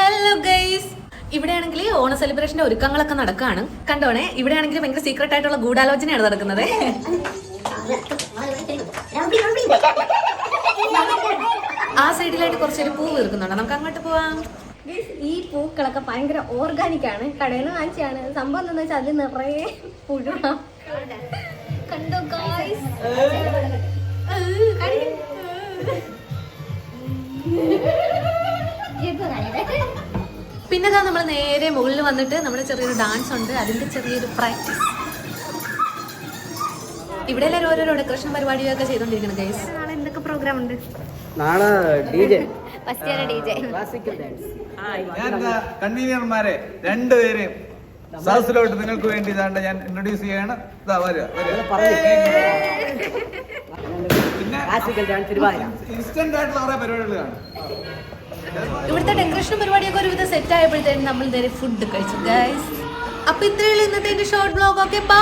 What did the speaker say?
Hello guys ഇവിടെയാണെങ്കിൽ ഓണ സെലിബ്രേഷന്റെ ഒരുക്കങ്ങളൊക്കെ നടക്കുകയാണ് കണ്ടോണേ? ഇവിടെ ഇവിടെയാണെങ്കിൽ ഭയങ്കര സീക്രട്ട് ആയിട്ടുള്ള ഗൂഢാലോചനയാണ് നടക്കുന്നത്. ആ സൈഡിലായിട്ട് കുറച്ചൊരു പൂ വീർക്കുന്നുണ്ട്. നമുക്ക് അങ്ങോട്ട് പോവാം. ഈ പൂക്കളൊക്കെ ഭയങ്കര ഓർഗാനിക് ആണ്. കടയിൽ നിന്ന് വാങ്ങിച്ചാണ് സംഭവം എന്താണെന്ന് വെച്ചാൽ അതിൽ നിറയെ പുഴ കണ്ടോ ഗായ്സ് പിന്നെ ദാ നമ്മൾ നേരെ മുകളിൽ വന്നിട്ട് നമ്മുടെ ചെറിയൊരു ഡാൻസ് ഉണ്ട്. അതിന്റെ ചെറിയൊരു പ്രാക്ടീസ് ഇവിടെ എല്ലാവരും ഓരോരോ ഡെക്കറേഷൻ പരിപാടികളൊക്കെ ചെയ്തോണ്ടിരിക്കണം ഗൈസ് നാളെ എന്തൊക്കെ പ്രോഗ്രാം ഉണ്ട്? നാളെ DJ first year DJ classical dance ഞാൻ കൺവീനിയർമാരെ രണ്ടുപേരെയും സദസ്സിലോട്ട് നിങ്ങൾക്ക് വേണ്ടി ഇതാണ്ട് ഞാൻ ഇൻട്രൊഡ്യൂസ് ചെയ്യാണ്. ഇതാ വരിക ക്ലാസിക്കൽ ഡാൻസ് തിരുവാതിര. ഇൻസ്റ്റന്റ് ആയിട്ടുള്ള കുറെ പരിപാടികൾ കാണും. ഇവിടുത്തെ ഡെക്കറേഷൻ പരിപാടിയൊക്കെ ഒരുവിധം സെറ്റ് ആയപ്പോഴത്തേനും നമ്മൾ നേരെ ഫുഡ് കഴിച്ചു ഗൈസ് അപ്പൊ ഇത്രയുള്ള ഇന്നത്തെ എന്റെ ഷോർട്ട് ബ്ലോഗ് ഒക്കെ ബൈ